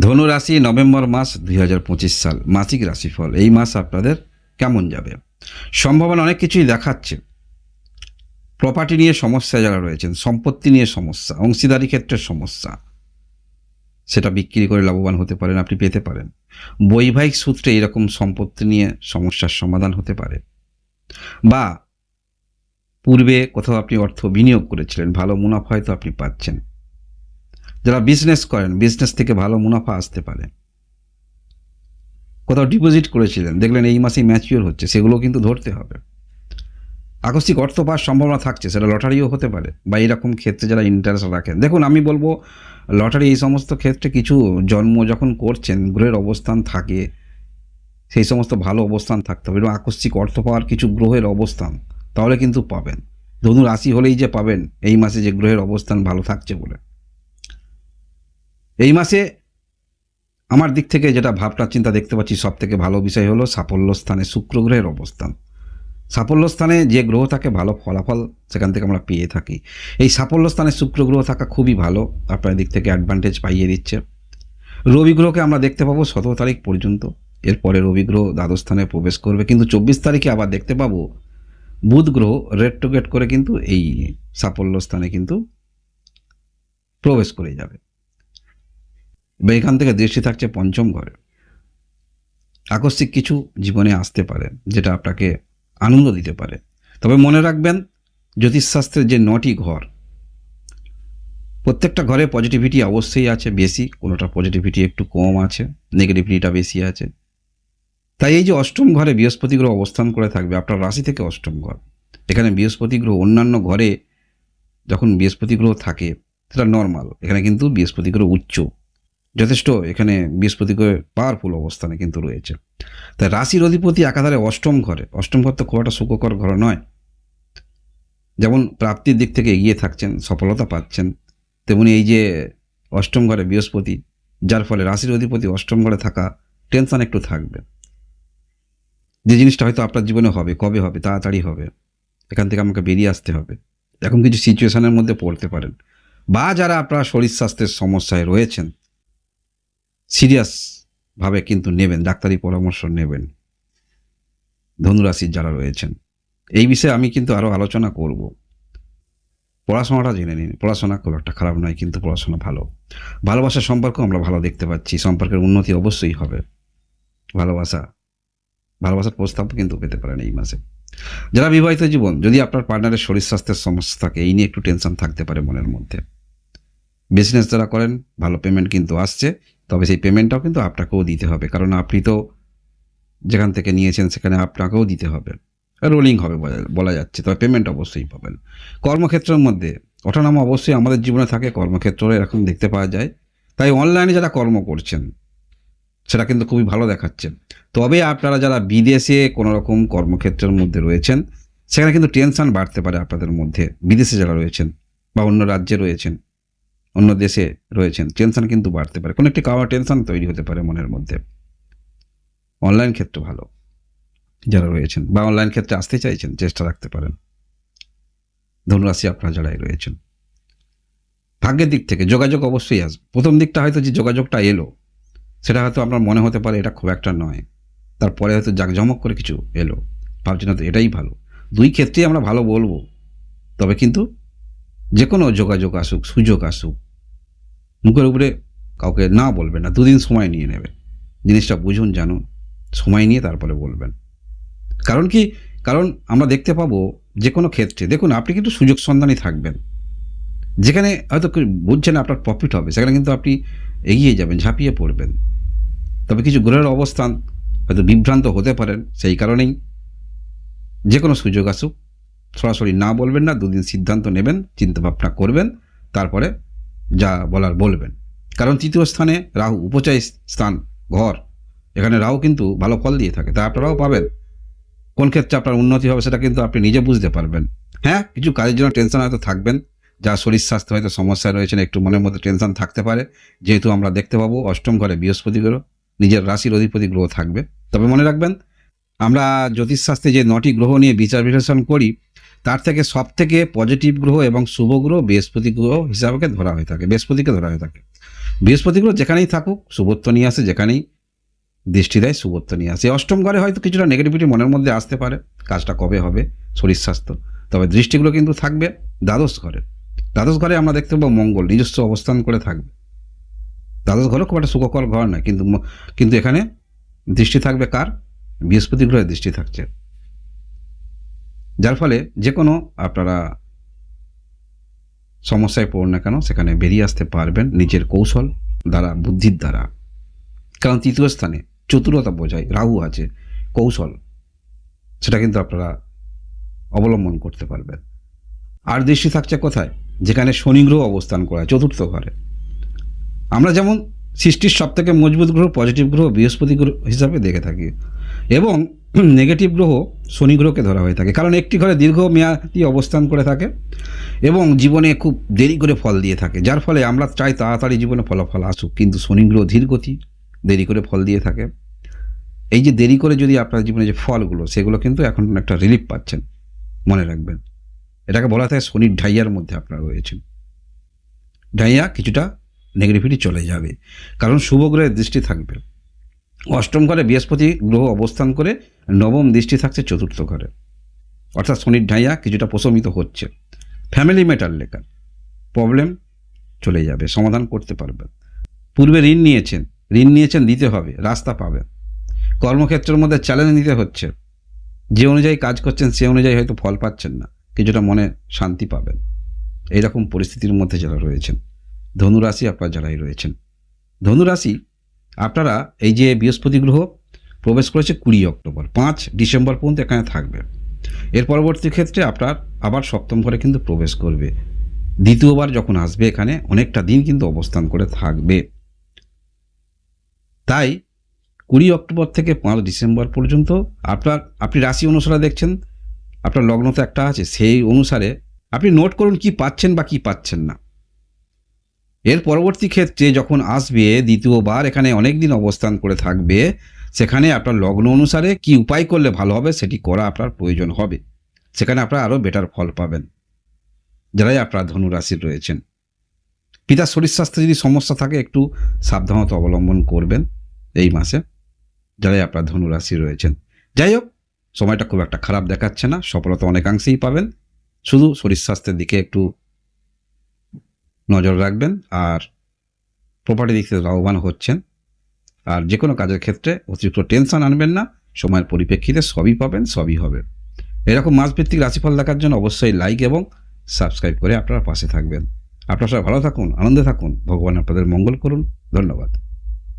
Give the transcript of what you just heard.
ধনু রাশি নভেম্বর মাস দুই হাজার পঁচিশ সাল, মাসিক রাশিফল। এই মাস আপনাদের কেমন যাবে? সম্ভাবনা অনেক কিছুই দেখাচ্ছে। প্রপার্টি নিয়ে সমস্যা যারা রয়েছেন, সম্পত্তি নিয়ে সমস্যা, অংশীদারি ক্ষেত্রে সমস্যা, সেটা বিক্রি করে লাভবান হতে পারেন, আপনি পেতে পারেন। বৈবাহিক সূত্রে এরকম সম্পত্তি নিয়ে সমস্যার সমাধান হতে পারে। বা পূর্বে কোথাও আপনি অর্থ বিনিয়োগ করেছিলেন, ভালো মুনাফা হয়তো আপনি পাচ্ছেন। যারা বিজনেস করেন বিজনেস থেকে ভালো মুনাফা আসতে পারে। কোথাও ডিপোজিট করেছিলেন, দেখলেন এই মাসেই ম্যাচিওর হচ্ছে সেগুলো কিন্তু ধরতে হবে। আকস্মিক অর্থ পাওয়ার সম্ভাবনা থাকছে, সেটা লটারিও হতে পারে, বা এরকম ক্ষেত্রে যারা ইন্টারেস্ট রাখেন। দেখুন, আমি বলব লটারি এই সমস্ত ক্ষেত্রে কিছু জন্ম যখন করছেন, গ্রহের অবস্থান থাকে, সেই সমস্ত ভালো অবস্থান থাকতে হবে, এবং আকস্মিক অর্থ পাওয়ার কিছু গ্রহের অবস্থান, তাহলে কিন্তু পাবেন। ধনু রাশি হলেই যে পাবেন, এই মাসে যে গ্রহের অবস্থান ভালো থাকছে বলে। এই মাসে আমার দিক থেকে যেটা ভাবনা চিন্তা দেখতে পাচ্ছি সব থেকে ভালো বিষয় হলো সাফল্য স্থানে শুক্র গ্রহের অবস্থান। সাফল্য স্থানে যে গ্রহ থাকে ভালো ফলাফল সেখান থেকে আমরা পেয়ে থাকি। এই সাফল্য স্থানে শুক্র গ্রহ থাকা খুবই ভালো, আপনার দিক থেকে অ্যাডভান্টেজ পাইয়ে দিচ্ছে। রবি গ্রহকে আমরা দেখতে পাবো সতেরো তারিখ পর্যন্ত, এরপরে রবি গ্রহ দ্বাদশ স্থানে প্রবেশ করবে, কিন্তু চব্বিশ তারিখে আবার দেখতে পাবো বুধ গ্রহ রেড টু গেট করে কিন্তু এই সাফল্য স্থানে কিন্তু প্রবেশ করে যাবে। বা এখান থেকে দৃষ্টি থাকছে পঞ্চম ঘরে। আকস্মিক কিছু জীবনে আসতে পারে, যেটা আপনাকে আনন্দ দিতে পারে। তবে মনে রাখবেন, জ্যোতিষশাস্ত্রের যে নটি ঘর, প্রত্যেকটা ঘরে পজিটিভিটি অবশ্যই আছে, বেশি, কোনোটা পজিটিভিটি একটু কম আছে নেগেটিভিটিটা বেশি আছে। তাই এই যে অষ্টম ঘরে বৃহস্পতি গ্রহ অবস্থান করে থাকবে, আপনার রাশি থেকে অষ্টম ঘর। এখানে বৃহস্পতি গ্রহ অন্যান্য ঘরে যখন বৃহস্পতি গ্রহ থাকে, সেটা নর্মাল এখানে কিন্তু বৃহস্পতি গ্রহ উচ্চ। যথেষ্ট এখানে বৃহস্পতি পাওয়ারফুল অবস্থানে কিন্তু রয়েছে। তাই রাশির অধিপতি একাধারে অষ্টম ঘরে। অষ্টম ঘর তো খুব একটা সুখকর ঘর নয়। যেমন প্রাপ্তির দিক থেকে এগিয়ে থাকছেন, সফলতা পাচ্ছেন, তেমনি এই যে অষ্টম ঘরে বৃহস্পতি, যার ফলে রাশির অধিপতি অষ্টম ঘরে থাকা টেনশন একটু থাকবে। যে জিনিসটা হয়তো আপনার জীবনে হবে, কবে হবে, তাড়াতাড়ি হবে, এখান থেকে আমাকে বেরিয়ে আসতে হবে। এরকম কিছু সিচুয়েশনের মধ্যে পড়তে পারেন। বা যারা আপনার শরীর স্বাস্থ্যের সমস্যায় রয়েছেন সিরিয়াসভাবে কিন্তু নেবেন, ডাক্তারি পরামর্শ নেবেন। ধনুরাশির যারা রয়েছেন, এই বিষয়ে আমি কিন্তু আরও আলোচনা করব। পড়াশোনাটা জেনে নিন, পড়াশোনা খুব একটা খারাপ নয়, কিন্তু পড়াশোনা ভালো। ভালোবাসার সম্পর্ক আমরা ভালো দেখতে পাচ্ছি, সম্পর্কের উন্নতি অবশ্যই হবে। ভালোবাসা, ভালোবাসার প্রস্তাব কিন্তু পেতে পারেন এই মাসে। যারা বিবাহিত জীবন, যদি আপনার পার্টনারের শরীর স্বাস্থ্যের সমস্যা থাকে, এই নিয়ে একটু টেনশন থাকতে পারে মনের মধ্যে। বিজনেস যারা করেন, ভালো পেমেন্ট কিন্তু আসছে তবে সেই পেমেন্টটাও কিন্তু আপনাকেও দিতে হবে। কারণ আপনি তো যেখান থেকে নিয়েছেন সেখানে আপনাকেও দিতে হবে। রোলিং হবে বলা- যাচ্ছে। তবে পেমেন্ট অবশ্যই পাবেন। কর্মক্ষেত্রের মধ্যে ওঠানামা অবশ্যই আমাদের জীবনে থাকে। কর্মক্ষেত্রে এরকম দেখতে পাওয়া যায়। তাই অনলাইনে যারা কর্ম করছেন, সেটা কিন্তু খুবই ভালো দেখাচ্ছে। তবে আপনারা যারা বিদেশে কোনো রকম কর্মক্ষেত্রের মধ্যে রয়েছেন, সেখানে কিন্তু টেনশন বাড়তে পারে আপনাদের মধ্যে। বিদেশে যারা রয়েছেন বা অন্য রাজ্যে রয়েছেন অন্য দেশে রয়েছেন, টেনশন কিন্তু বাড়তে পারে। কোনো একটি কাওয়া টেনশন তৈরি হতে পারে মনের মধ্যে। অনলাইন ক্ষেত্র ভালো, যারা রয়েছেন বা অনলাইন ক্ষেত্রে আসতে চাইছেন, চেষ্টা রাখতে পারেন। ধনুরাশি আপনারা যারাই রয়েছেন। ভাগ্যের দিক থেকে যোগাযোগ অবশ্যই আসবে প্রথম দিকটা হয়তো যে যোগাযোগটা এলো, সেটা হয়তো আপনার মনে হতে পারে এটা খুব একটা নয়। তারপরে হয়তো জাঁকজমক করে কিছু এলো। ভাবছেন হয়তো এটাই ভালো। দুই ক্ষেত্রেই আমরা ভালো বলব, তবে কিন্তু যে কোনো যোগাযোগ আসুক, সুযোগ আসুক মুখের উপরে কাউকে না বলবেন না, দুদিন সময় নিয়ে নেবে জিনিসটা বুঝুন, জানুন, সময় নিয়ে তারপরে বলবেন। কারণ কি? কারণ আমরা দেখতে পাবো যে কোনো ক্ষেত্রে, দেখুন, আপনি কিন্তু সুযোগ সন্ধানী থাকবেন। যেখানে হয়তো বুঝছেন আপনার প্রফিট হবে, সেখানে কিন্তু আপনি এগিয়ে যাবেন, ঝাঁপিয়ে পড়বেন। তবে কিছু গ্রহের অবস্থান হয়তো বিভ্রান্ত হতে পারেন, সেই কারণেই যে কোনো সুযোগ আসুক। সরাসরি না বলবেন না, দুদিন সিদ্ধান্ত নেবেন, চিন্তাভাবনা করবেন, তারপরে যা বলার বলবেন। কারণ তৃতীয় স্থানে রাহু উপচয় স্থান, ঘর। এখানে রাহু কিন্তু ভালো ফল দিয়ে থাকে, তা আপনারাও পাবেন। কোন ক্ষেত্রে আপনার উন্নতি হবে সেটা কিন্তু আপনি নিজে বুঝতে পারবেন। হ্যাঁ কিছু কাজের জন্য টেনশন হয়তো থাকবেন। যা শরীর স্বাস্থ্য হয়তো সমস্যায় রয়েছেন, একটু মনের মধ্যে টেনশন থাকতে পারে। যেহেতু আমরা দেখতে পাবো অষ্টম ঘরে বৃহস্পতি গ্রহ, নিজের রাশির অধিপতি গ্রহ থাকবে। তবে মনে রাখবেন, আমরা জ্যোতিষশাস্ত্রে যে নটি গ্রহ নিয়ে বিচার বিশ্লেষণ করি তার থেকে সব থেকে পজিটিভ গ্রহ এবং শুভ গ্রহ বৃহস্পতি গ্রহ হিসাবে ধরা হয়ে থাকে, বৃহস্পতিকে ধরা হয়ে থাকে। বৃহস্পতি গ্রহ যেখানেই থাকুক, শুভত্ব নিয়ে আসে, যেখানেই দৃষ্টি দেয়, শুভত্ব নিয়ে আসে। অষ্টম ঘরে হয়তো কিছুটা নেগেটিভিটি মনের মধ্যে আসতে পারে, কাজটা কবে হবে? শরীর স্বাস্থ্য। তবে দৃষ্টিগুলো কিন্তু থাকবে দ্বাদশ ঘরে। দ্বাদশ ঘরে আমরা দেখতে পাবো মঙ্গল, নিজস্ব অবস্থান করে থাকবে। দ্বাদশ ঘরে খুব একটা সুখকর ঘর নয়, কিন্তু কিন্তু এখানে দৃষ্টি থাকবে কার? বৃহস্পতি গ্রহের দৃষ্টি থাকছে। যার ফলে যে কোনো আপনারা সমস্যায় পড়ুন না কেন, সেখানে বেরিয়ে আসতে পারবেন নিজের কৌশল দ্বারা, বুদ্ধির দ্বারা। কারণ তৃতীয় স্থানে চতুরতা বোঝায়, রাহু আছে, কৌশল, সেটা কিন্তু আপনারা অবলম্বন করতে পারবেন। আর দৃষ্টি থাকছে কোথায়? যেখানে শনি গ্রহ অবস্থান করা, চতুর্থ ঘরে। আমরা যেমন সৃষ্টির সব থেকে মজবুত গ্রহ, পজিটিভ গ্রহ, বৃহস্পতি গ্রহ হিসাবে দেখে থাকি। এবং নেগেটিভ গ্রহ শনি গ্রহকে ধরা হয়ে থাকে। কারণ একটি ঘরে দীর্ঘ মেয়াদি অবস্থান করে থাকে এবং জীবনে খুব দেরি করে ফল দিয়ে থাকে। যার ফলে আমরা চাই তাড়াতাড়ি জীবনে ফলাফল আসুক। কিন্তু শনি গ্রহ ধীর গতি দেরি করে ফল দিয়ে থাকে। এই যে দেরি করে যদি আপনার জীবনে যে ফলগুলো, সেগুলো কিন্তু এখন একটা রিলিফ পাচ্ছেন। মনে রাখবেন। এটাকে বলা থাকে শনির ঢাইয়ার মধ্যে আপনারা রয়েছেন ঢাইয়া কিছুটা নেগেটিভিটি চলে যাবে। কারণ শুভ গ্রহের দৃষ্টি থাকবে। অষ্টম ঘরে বৃহস্পতি গ্রহ অবস্থান করে নবম দৃষ্টি থাকছে চতুর্থ ঘরে। অর্থাৎ শনির ঢাইয়া কিছুটা প্রশমিত হচ্ছে। ফ্যামিলি ম্যাটার লেখা। প্রবলেম চলে যাবে, সমাধান করতে পারবেন পূর্বে ঋণ নিয়েছেন ঋণ নিয়েছেন দিতে হবে, রাস্তা পাবেন কর্মক্ষেত্রের মধ্যে চ্যালেঞ্জ নিতে হচ্ছে। যে অনুযায়ী কাজ করছেন, সে অনুযায়ী হয়তো ফল পাচ্ছেন না। কিছুটা মনে শান্তি পাবেন। এইরকম পরিস্থিতির মধ্যে যারা রয়েছেন, ধনুরাশি আপনারা যারাই রয়েছেন, ধনুরাশি আপনারা এই যে বৃহস্পতি গ্রহ প্রবেশ করেছে কুড়ি অক্টোবর, পাঁচ ডিসেম্বর পর্যন্ত এখানে থাকবে। এর পরবর্তী ক্ষেত্রে আপনার আবার সপ্তম ঘরে কিন্তু প্রবেশ করবে। দ্বিতীয়বার যখন আসবে এখানে, অনেকটা দিন কিন্তু অবস্থান করে থাকবে। তাই কুড়ি অক্টোবর থেকে পাঁচ ডিসেম্বর পর্যন্ত আপনার, আপনি রাশি অনুসারে দেখছেন, আপনার লগ্ন তো একটা আছে, সেই অনুসারে আপনি নোট করুন কি পাচ্ছেন বা কি পাচ্ছেন না। এর পরবর্তী ক্ষেত্রে যখন আসবে, দ্বিতীয়বার এখানে অনেক দিন অবস্থান করে থাকবে, সেখানে আপনার লগ্ন অনুসারে কি উপায় করলে ভালো হবে সেটি করা আপনার প্রয়োজন হবে। সেখানে আপনারা আরও বেটার ফল পাবেন। যারাই আপনার ধনুরাশির রয়েছেন। পিতার শরীর স্বাস্থ্যে যদি সমস্যা থাকে, একটু সাবধানতা অবলম্বন করবেন এই মাসে। যারাই আপনার ধনুরাশি রয়েছেন। যাই হোক, সময়টা খুব একটা খারাপ দেখাচ্ছে না, সফলতা অনেকাংশেই পাবেন। শুধু শরীর স্বাস্থ্যের দিকে একটু নজর রাখবেন আর প্রপার্টি দিক থেকে লাভবান হচ্ছেন। আর যে কোনো কাজের ক্ষেত্রে অতিরিক্ত টেনশন আনবেন না, সময়ের পরিপ্রেক্ষিতে সবই পাবেন, সবই হবে। এরকম মাসভিত্তিক রাশিফল দেখার জন্য অবশ্যই লাইক এবং সাবস্ক্রাইব করে আপনারা পাশে থাকবেন। আপনারা সবাই ভালো থাকুন, আনন্দে থাকুন। ভগবান আপনাদের মঙ্গল করুন। ধন্যবাদ।